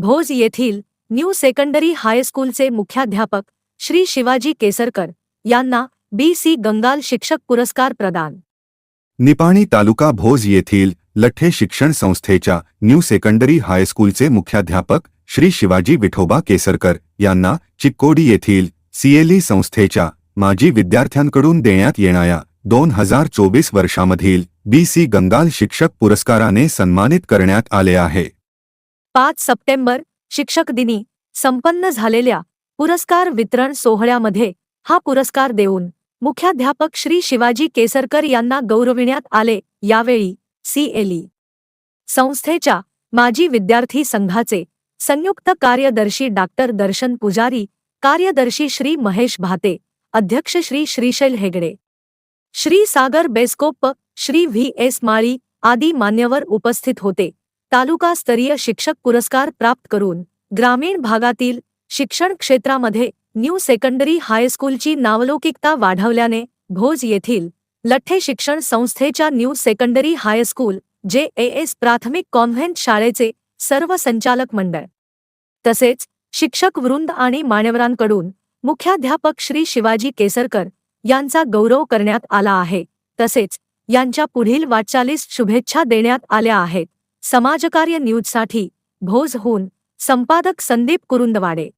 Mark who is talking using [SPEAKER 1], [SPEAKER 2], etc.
[SPEAKER 1] भोज येथील new secondary हायस्कूलचे मुख्याध्यापक श्री शिवाजी केसरकर यांना बी सी गंगाल शिक्षक पुरस्कार प्रदान.
[SPEAKER 2] निपाणी तालुका भोज येथील लठ्ठे शिक्षण संस्थेच्या न्यू सेकंडरी हायस्कूलचे मुख्याध्यापक श्री शिवाजी विठोबा केसरकर यांना चिक्कोडी येथील सीएलई संस्थेच्या माजी विद्यार्थ्यांकडून देण्यात येणाऱ्या दोन हजार चोवीस वर्षामधील बी सी गंगाल शिक्षक पुरस्काराने सन्मानित करण्यात आले आहे.
[SPEAKER 1] पाच सप्टेंबर शिक्षक दिनी संपन्न झालेल्या पुरस्कार वितरण सोहळ्यामध्ये हा पुरस्कार देऊन मुख्याध्यापक श्री शिवाजी केसरकर यांना गौरविण्यात आले. यावेळी सीएलई संस्थेच्या माजी विद्यार्थी संघाचे संयुक्त कार्यदर्शी डॉक्टर दर्शन पुजारी कार्यदर्शी श्री महेश भाते अध्यक्ष श्री श्रीशैल हेगडे श्री सागर बेस्कोप श्री व्ही एस माळी आदी मान्यवर उपस्थित होते. तालुकास्तरीय शिक्षक पुरस्कार प्राप्त करून ग्रामीण भागातील शिक्षण क्षेत्रामध्ये न्यू सेकंडरी हायस्कूलची नावलौकिकता वाढवल्याने भोज येथील लठ्ठे शिक्षण संस्थेच्या न्यू सेकंडरी हायस्कूल जे ए एस प्राथमिक कॉन्व्हेंट शाळेचे सर्व संचालक मंडळ. तसेच शिक्षक वृंद आणि मान्यवरांकडून मुख्याध्यापक श्री शिवाजी केसरकर यांचा गौरव करण्यात आला आहे. तसेच यांच्या पुढील वाटचालीस शुभेच्छा देण्यात आल्या आहेत. समाजकार्य न्यूजसाठी भोजहून संपादक संदीप कुरुंदवाडे.